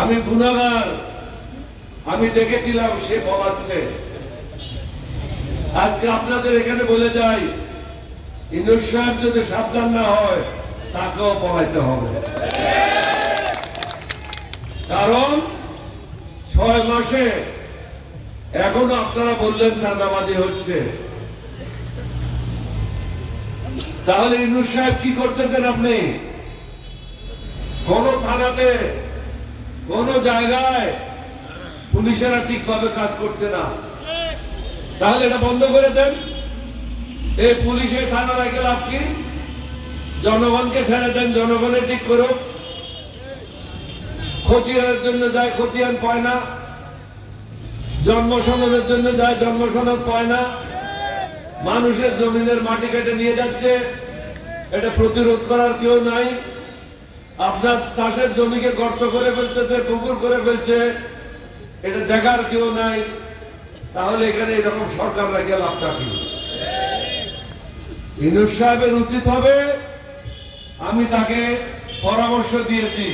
আমি গুণাগার। আমি দেখেছিলাম সে পলাচ্ছে আজকে আপনাদের এখানে বলে যাই ইন্দুর সাহেব যদি সাবধান না হয়, তাকেও পলাইতে হবে। কারণ ছয় মাসে এখনও আপনারা বললেন চাঁদাবাজি হচ্ছে। তাহলে ইন্দুর সাহেব কি করতেছেন আপনি? কোন থানাতে কোন জায়গায় পুলিশেরা ঠিকভাবে কাজ করছে না। তাহলে এটা বন্ধ করে দেন। এই পুলিশের থানা রেখে লাভ কি? জনগণকে ছেড়ে দেন জনগণের ঠিক করুক। খতিয়ানের জন্য যায়, খতিয়ান পায় না। জন্ম সনদের জন্য যায় জন্ম সনদ পায় না। মানুষের জমিনের মাটি কেটে নিয়ে যাচ্ছে। এটা প্রতিরোধ করার কেউ নাই। আপনার চাষের জমিকে গর্ত করে ফেলতেছে, পুকুর করে ফেলছে। এটা দেখার কেউ নাই। তাহলে এখানে এরকম সরকার রেখে লাভটা কি? সাহেবের উচিত হবে, আমি তাকে পরামর্শ দিয়েছি।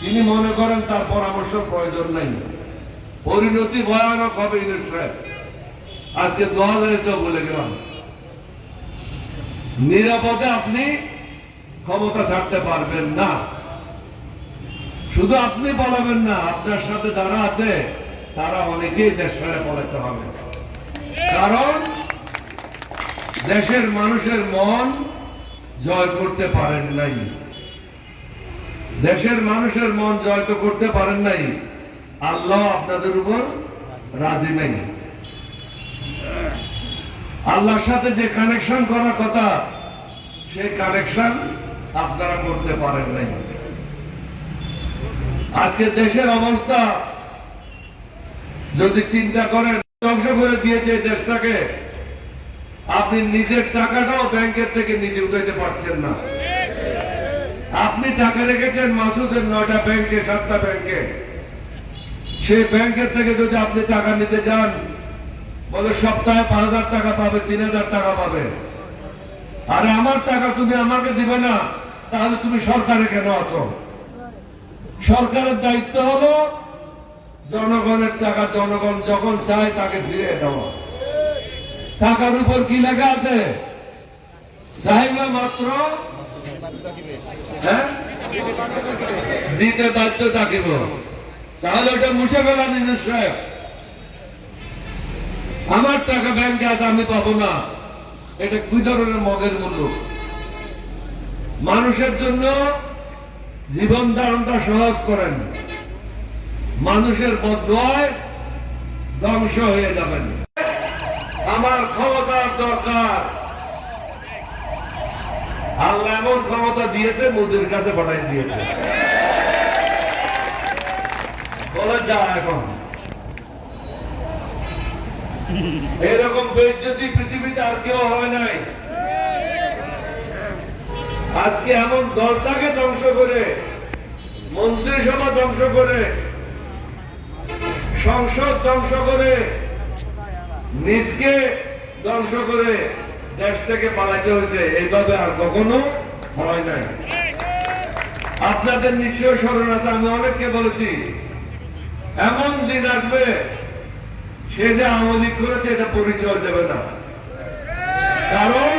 তিনি মনে করেন তার পরামর্শ প্রয়োজন নাই। পরিণতি ভয়ানক হবে ইনুস সাহেব। আজকে দু হাজারে বলে গেলাম। নিরাপদে আপনি ক্ষমতা ছাড়তে পারবেন না। শুধু আপনি বলাবেন না, আপনার সাথে যারা আছে, তারা অনেকেই দেশ ছেড়ে পড়াতে হবে। কারণ দেশের মানুষের মন জয় করতে পারেন নাই। দেশের মানুষের মন জয় তো করতে পারেন নাই। আল্লাহ আপনাদের উপর রাজি নেই। আল্লাহর সাথে যে কানেকশন করার কথা, সেই কানেকশন আপনারা করতে পারেন নাই। আজকে দেশের অবস্থা, যদি চিন্তা করেন, ধ্বংস করে দিয়েছে দেশটাকে, আপনি নিজের টাকাটাও ব্যাংকের থেকে নিজে উঠাইতে পারছেন না। আপনি টাকা রেখেছেন মাসুদের নয়টা ব্যাংকে, সাতটা ব্যাংকে। সেই ব্যাংকের থেকে যদি আপনি টাকা নিতে যান, বলে সপ্তাহে পাঁচ হাজার টাকা পাবে, তিন হাজার টাকা পাবে। আর আমার টাকা তুমি আমাকে দিবে না। তাহলে তুমি সরকারে কেন আছো? সরকারের দায়িত্ব হলো জনগণের টাকা, জনগণ যখন চায় তাকে ফিরিয়ে দেওয়া। টাকার উপর কি লেখা আছে? চাইলে মাত্র হ্যাঁ? দিতে বাধ্য থাকিব। তাহলে ওটা মুছে ফেলা সাহেব আমার টাকা ব্যাংকে আছে, আমি পাবো না। এটা কি ধরনের মগের মূল্য? মানুষের জন্য জীবন ধারণটা সহজ করেন। মানুষের বদয় ধ্বংস হয়ে যাবেন। আমার ক্ষমতার দরকার। আল্লাহ এমন ক্ষমতা দিয়েছে, মোদির কাছে পাঠাই দিয়েছে। বলে যা এখন। এরকম বেজ্জতি পৃথিবীতে আর কেউ হয় নাই আজকে এমন দলটাকে ধ্বংস করে, মন্ত্রিসভা ধ্বংস করে, সংসদ ধ্বংস করে, নিজকে ধ্বংস করে দেশ থেকে পালাতে হয়েছে। এইভাবে আর কখনো হয় নাই। আপনাদের নিশ্চয় স্মরণ আছে, আমি অনেককে বলেছি, এমন দিন আসবে, সে যে আওয়ামী লীগ করেছে, এটা পরিচয় দেবে না। কারণ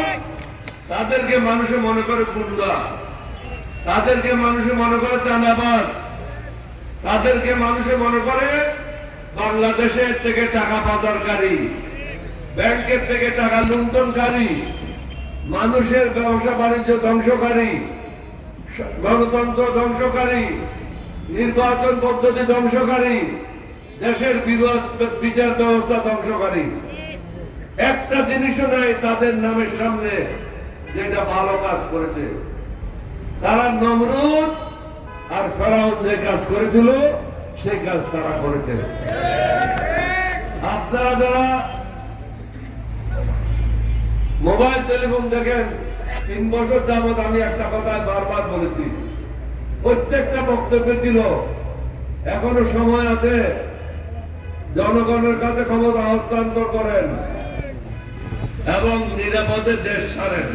তাদেরকে মানুষে মনে করে গুন্ডা। তাদেরকে মানুষে মনে করে চাঁদাবাজ। তাদেরকে মানুষে মনে করে বাংলাদেশের থেকে টাকা পাচারকারী, ব্যাংকের থেকে টাকা লুণ্ঠনকারী, মানুষের ব্যবসা বাণিজ্য ধ্বংসকারী, গণতন্ত্র ধ্বংসকারী, নির্বাচন পদ্ধতি ধ্বংসকারী, দেশের বিচার ব্যবস্থা ধ্বংসকারী। একটা জিনিসও নাই তাদের নামের সামনে। যেটা ভালো কাজ করেছে। তারা নমরুদ আর ফেরাউন যে কাজ করেছিল সেই কাজ তারা করেছে। আপনারা যারা মোবাইল, টেলিফোন দেখেন, তিন বছর যাবৎ আমি একটা কথা বারবার বলেছি। প্রত্যেকটা বক্তব্য ছিল, এখনও সময় আছে, জনগণের কাছে ক্ষমতা হস্তান্তর করেন এবং নিরাপদে দেশ ছাড়েন।